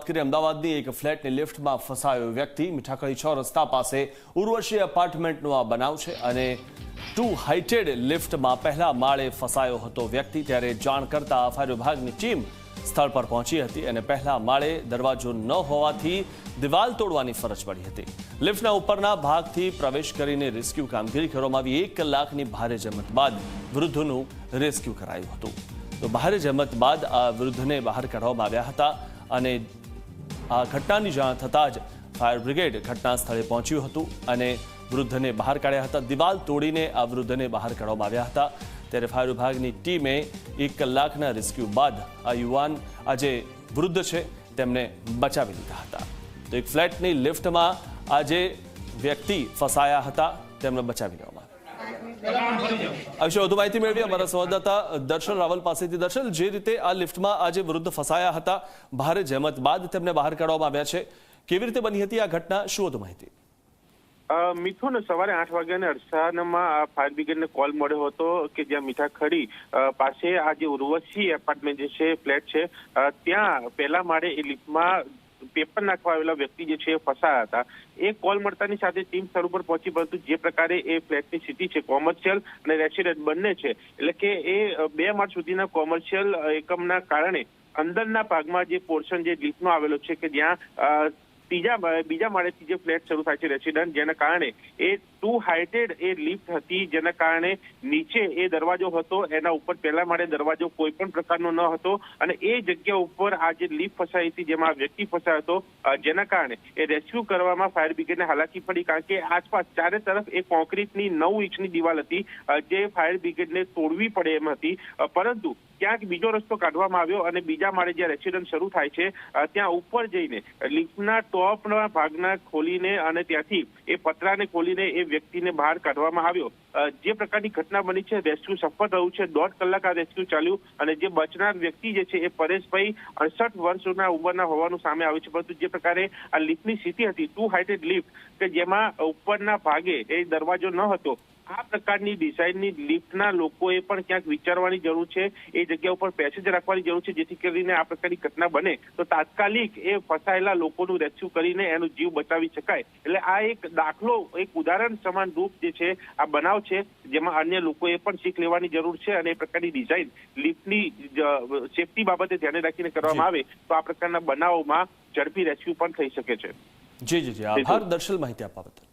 વાત કરીએ અમદાવાદની, એક ફ્લેટની લિફ્ટમાં ફસાયો વ્યક્તિ. મીઠાકળી છ રસ્તા પાસે ઉર્વશી એપાર્ટમેન્ટનો આ બનાવ છે અને ટુ હાઇટેડ લિફ્ટમાં પહેલા માળે ફસાયો હતો વ્યક્તિ. ત્યારે જાણ કરતા ફાયર વિભાગની ટીમ સ્થળ પર પહોંચી હતી અને પહેલા માળે દરવાજો ન હોવાથી દિવાલ તોડવાની ફરજ પડી હતી. લિફ્ટના ઉપરના ભાગથી પ્રવેશ કરીને રેસ્ક્યુ કામગીરી કરવામાં આવી. એક કલાકની ભારે જમત બાદ વૃદ્ધનું રેસ્ક્યુ કરાયું હતું. તો ભારે જમત બાદ આ વૃદ્ધને બહાર કાઢવામાં આવ્યા હતા અને આ ઘટનાની જાણ થતાં જ ફાયર બ્રિગેડ ઘટના સ્થળે પહોંચ્યું હતું અને વૃદ્ધને બહાર કાઢ્યા હતા. દિવાલ તોડીને આ વૃદ્ધને બહાર કાઢવામાં આવ્યા હતા. ત્યારે ફાયર વિભાગની ટીમે એક કલાકના રેસ્ક્યુ બાદ આ યુવાન આ જે વૃદ્ધ છે, તેમને બચાવી લીધા હતા. તો એક ફ્લેટની લિફ્ટમાં આ જે વ્યક્તિ ફસાયા હતા, તેમને બચાવી લેવામાં આવ્યા વધુ માહિતી મેળવી અમારા સંવાદદાતા દર્શન રાવલ પાસેથી. દર્શન જે રીતે આ લિફ્ટમાં આજે વૃદ્ધ ફસાયા હતા ભારે જહેમત બાદ તેમને બહાર કાઢવામાં આવ્યા છે. કેવી રીતે બની હતી આ ઘટના? શું વધુ માહિતી? મિથુન સવારે આઠ વાગ્યાને અરસાનમાં ફાયર બ્રિગેડને કોલ મળ્યો હતો કે જ્યાં મીઠાખડી અ, પાસે આ જે ઉર્વશી એપાર્ટમેન્ટ જે છે ફ્લેટ છે ત્યાં પહેલા માળે એ લિફ્ટમાં પેપર નાખવા આવેલા વ્યક્તિ જે છે એ ફસાયા હતા. એ કોલ મળતાની સાથે ટીમ સ્થળ ઉપર પહોંચી, પરંતુ જે પ્રકારે એ ફ્લેટની સ્થિતિ છે કોમર્શિયલ અને રેસિડેન્ટ બંને છે, એટલે કે એ બે માર્ચ સુધીના કોમર્શિયલ એકમના કારણે અંદરના ભાગમાં જે પોર્શન જે લિફ્ટનો આવેલો છે કે જ્યાં ત્રીજા બીજા માળેથી જે ફ્લેટ શરૂ થાય છે રેસિડન્ટ, જેના કારણે એ ટુ હાઇટેડ એ લિફ્ટ હતી, જેના કારણે નીચે એ દરવાજો હતો, એના ઉપર પહેલા માળે દરવાજો કોઈ પણ પ્રકારનો ન હતો, અને એ જગ્યા ઉપર આ જે લિફ્ટ ફસાઈ હતી, જેમાં વ્યક્તિ ફસાયો હતો જેના કારણે એ રેસ્ક્યુ કરવામાં ફાયર બ્રિગેડને હાલાકી પડી, કારણ કે આસપાસ ચારે તરફ એ કોન્ક્રીટની નવ ઇંચની દિવાલ હતી જે ફાયર બ્રિગેડને તોડવી પડે એમ હતી પરંતુ ક્યાંક બીજો રસ્તો કાઢવામાં આવ્યો અને બીજા માળે જ્યાં રેસિડન્ટ શરૂ થાય છે ત્યાં ઉપર જઈને લિફ્ટના ટોપના ભાગના ખોલીને અને ત્યાંથી એ પતરાને ખોલીને એ વ્યક્તિને બહાર કાઢવામાં આવ્યો. જે પ્રકારની ઘટના બની છે રેસ્ક્યુ સફળ રહ્યું છે, દોઢ કલાક આ રેસ્ક્યુ ચાલ્યું અને જે બચનાર વ્યક્તિ જે છે એ પરેશભાઈ અડસઠ વર્ષના ઉંમરના હોવાનું સામે આવ્યું છે. પરંતુ જે પ્રકારે આ લિફ્ટની સ્થિતિ હતી ટુ હાઇટેડ લિફ્ટ કે જેમાં ઉપરના ભાગે એ દરવાજો ન હતો આ પ્રકારની ડિઝાઇનની લિફ્ટના લોકોએ પણ ક્યાંક વિચારવાની જરૂર છે એ જગ્યા ઉપર પેસેજ રાખવાની જરૂર છે જેથી કરીને આ પ્રકારની ઘટના બને. તો તાત્કાલિક એ ફસાયેલા લોકોનું રેસ્ક્યુ કરીને એનો જીવ બચાવી શકાય. એટલે આ એક દાખલો એક ઉદાહરણ સમાન રૂપ જે છે આ બનાવ છે જેમાં અન્ય લોકોએ પણ શીખ લેવાની જરૂર છે અને એ પ્રકારની ડિઝાઇન લિફ્ટની સેફટી બાબતે ધ્યાને રાખીને કરવામાં આવે તો આ પ્રકારના બનાવોમાં ઝડપી રેસ્ક્યુ પણ થઈ શકે છે. જી. જી જી. આભાર દર્શલ માહિતી આપવા બદલ.